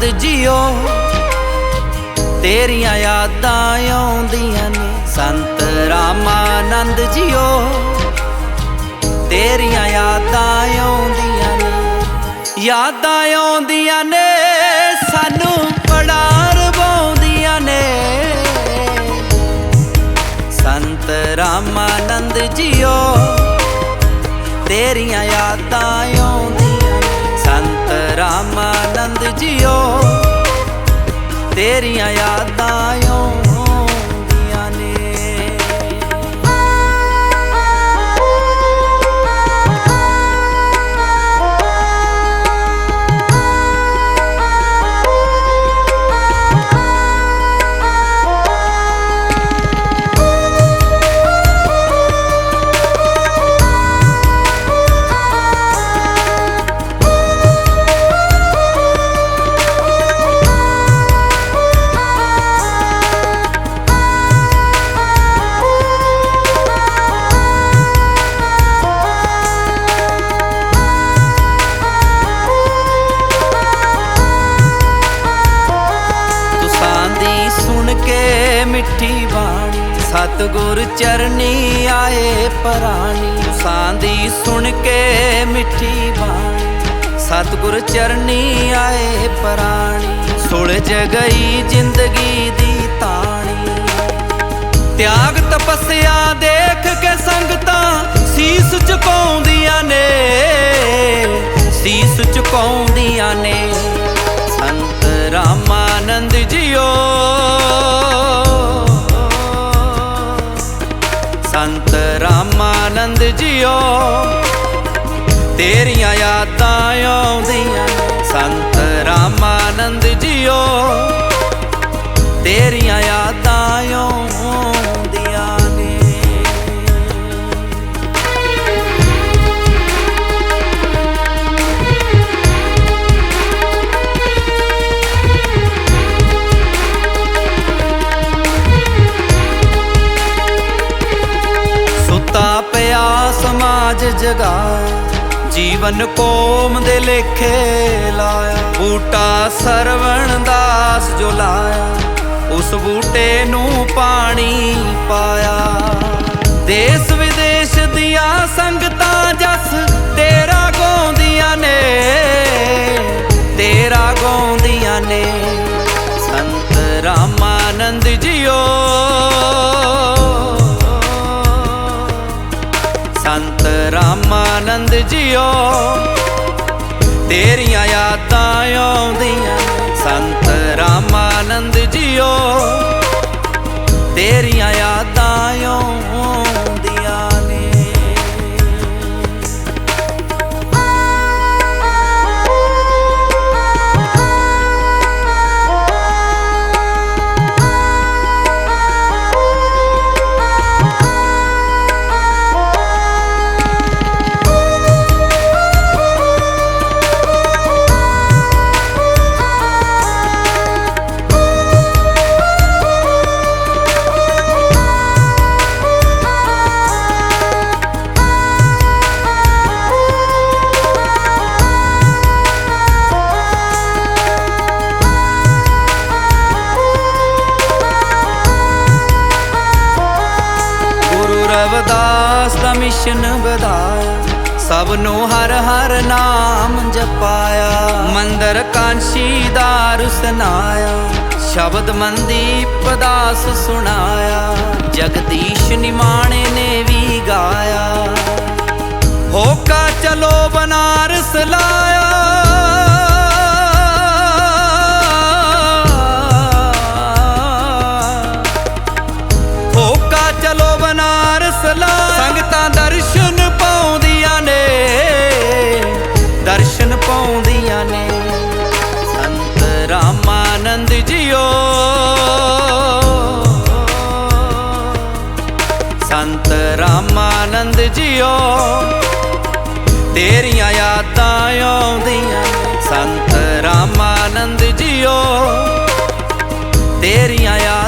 Ramanand JIO ਤੇਰੀਆਂ ਯਾਦਾਂ ਆਉਂਦੀਆਂ ਨੇ। ਸੰਤ ਰਾਮਾਨੰਦ ਜੀਓ ਤੇਰੀਆਂ ਯਾਦਾਂ ਆਉਂਦੀਆਂ ਨੇ। ਯਾਦਾਂ ਆਉਂਦੀਆਂ ਨੇ, ਸਾਨੂੰ ਬੜਾ ਰਵਾਉਂਦੀਆਂ ਨੇ। ਸੰਤ ਰਾਮਾਨੰਦ ਜੀਓ ਤੇਰੀਆਂ ਯਾਦਾਂ ਆਉਂਦੀਆਂ ਜੀਓ ਤੇਰੀਆਂ ਯਾਦ ਸਤਿਗੁਰ ਚਰਨੀ ਆਏ ਪਰਾਣੀ ਤੁਸਾਂ ਸੁਣ ਕੇ ਮਿੱਠੀ ਬਾਣੀ। ਸਤਿਗੁਰ ਚਰਨੀ ਆਏ ਪ੍ਰਾਣੀ ਸੁਲਝ ਗਈ ਜ਼ਿੰਦਗੀ ਦੀ ਤਾਣੀ। ਤਿਆਗ ਤਪੱਸਿਆ ਦੇਖ ਕੇ ਸੰਗਤਾਂ ਸੀਸ ਝੁਕਾਉਂਦੀਆਂ ਸੰਤ ਰਾਮਾਨੰਦ ਜੀਓ ਤੇਰੀਆਂ ਯਾਦਾਂ ਆਉਂਦੀਆਂ। ਸਮਾਜ ਜੀਵਨ ਕੋਮ ਦੇ ਲੇਖੇ ਲਾਇਆ। ਬੂਟਾ ਸਰਵਣ ਦਾਸ ਜੋ ਲਾਇਆ। ਉਸ ਬੂਟੇ ਨੂੰ ਪਾਣੀ ਪਾਇਆ। ਦੇਸ਼ ਵਿਦੇਸ਼ ਦੀਆਂ ਸੰਗਤਾਂ ਜਸ ਤੇਰਾ ਗਾਉਂਦੀਆਂ ਨੇ। ਤੇਰਾ ਗਾਉਂਦੀਆਂ ਨੇ। ਸੰਤ ਰਾਮਾਨੰਦ ਜੀਓ। ਸੰਤ ਰਾਮਾਨੰਦ ਜੀਓ। ਤੇਰੀਆਂ ਯਾਦਾਂ ਆਉਂਦੀਆਂ ਸੰਤ ਰਾਮਾਨੰਦ ਜੀਓ। ਤੇਰੀਆਂ ਯਾਦਾਂ ਆਉਂਦੀਆਂ। ਗੁਰੂ ਰਵਿਦਾਸ ਦਾ ਮਿਸ਼ਨ ਵਧਾਇਆ। ਸਭ ਨੂੰ ਹਰ ਹਰ ਨਾਮ ਜਪਾਇਆ। ਮੰਦਰ ਕਾਂਸ਼ੀ ਦਾ ਰੁਸਨਾਇਆ। ਸ਼ਬਦ ਮਨਦੀਪ ਦਾਸ ਸੁਣਾਇਆ। ਜਗਦੀਸ਼ ਨਿਮਾਣੇ ਸੰਤ ਰਾਮਾਨੰਦ ਜੀਓ। ਤੇਰੀਆਂ ਯਾਦਾਂ ਆਉਂਦੀਆਂ ਸੰਤ ਰਾਮਾਨੰਦ ਜੀਓ। ਤੇਰੀਆਂ ਯਾਦਾਂ